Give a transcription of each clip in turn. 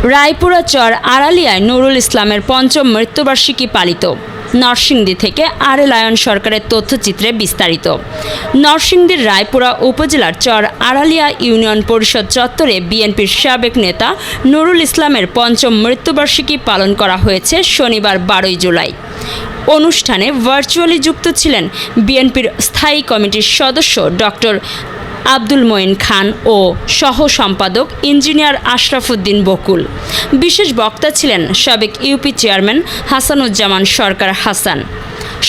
রায়পুরা চর আড়ালিয়ায় নুরুল ইসলামের পঞ্চম মৃত্যুবার্ষিকী পালিত। নরসিংদী থেকে আরেল আয়ন সরকারের তথ্যচিত্রে বিস্তারিত। নরসিংদীর রায়পুরা উপজেলার চর আড়ালিয়া ইউনিয়ন পরিষদ চত্বরে বিএনপির সাবেক নেতা নুরুল ইসলামের পঞ্চম মৃত্যুবার্ষিকী পালন করা হয়েছে শনিবার বারোই জুলাই। অনুষ্ঠানে ভার্চুয়ালি যুক্ত ছিলেন বিএনপির স্থায়ী কমিটির সদস্য ডক্টর আব্দুল মঈন খান ও সহ সম্পাদক ইঞ্জিনিয়ার আশরাফুদ্দিন বকুল। বিশেষ বক্তা ছিলেন সাবেক ইউপি চেয়ারম্যান হাসানুজ্জামান সরকার হাসান।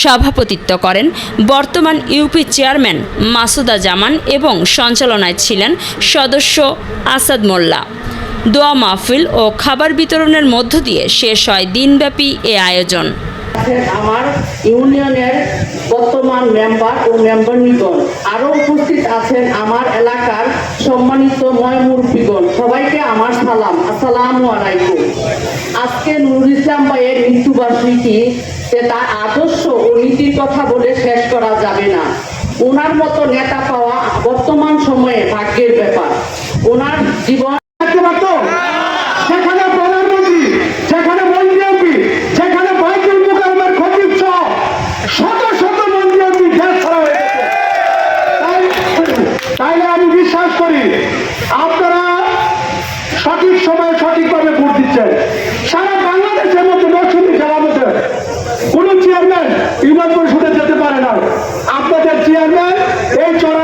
সভাপতিত্ব করেন বর্তমান ইউপি চেয়ারম্যান মাসুদা জামান এবং সঞ্চালনায় ছিলেন সদস্য আসাদ মোল্লা। দোয়া মাহফিল ও খাবার বিতরণের মধ্য দিয়ে শেষ হয় দিনব্যাপী এ আয়োজন। আমার ইউনিয়নের বর্তমান মেম্বার ও মেম্বারনিগণ আরও উপস্থিত আছেন আমার এলাকার সম্মানিত ময় মুরব্বীগণ। সবাইকে আমার সালাম। আসসালামু আলাইকুম। আজকে নুরুল ইসলাম ভাইয়ের মৃত্যুবার্ষিকী তার আদর্শ ও নীতির কথা বলে শেষ করা যাবে না। ওনার মতো নেতা পাওয়া বর্তমান সময়ে ভাগ্যের ব্যাপার। ওনার জীবন সঠিক সময়ে সঠিকভাবে ভোট দিচ্ছে সারা বাংলাদেশের মধ্যে দর্শনী জেলার মধ্যে কোন চেয়ারম্যান ইউনিয়ন পরিষদে যেতে পারে না। আপনাদের চেয়ারম্যান এই চড়াইলে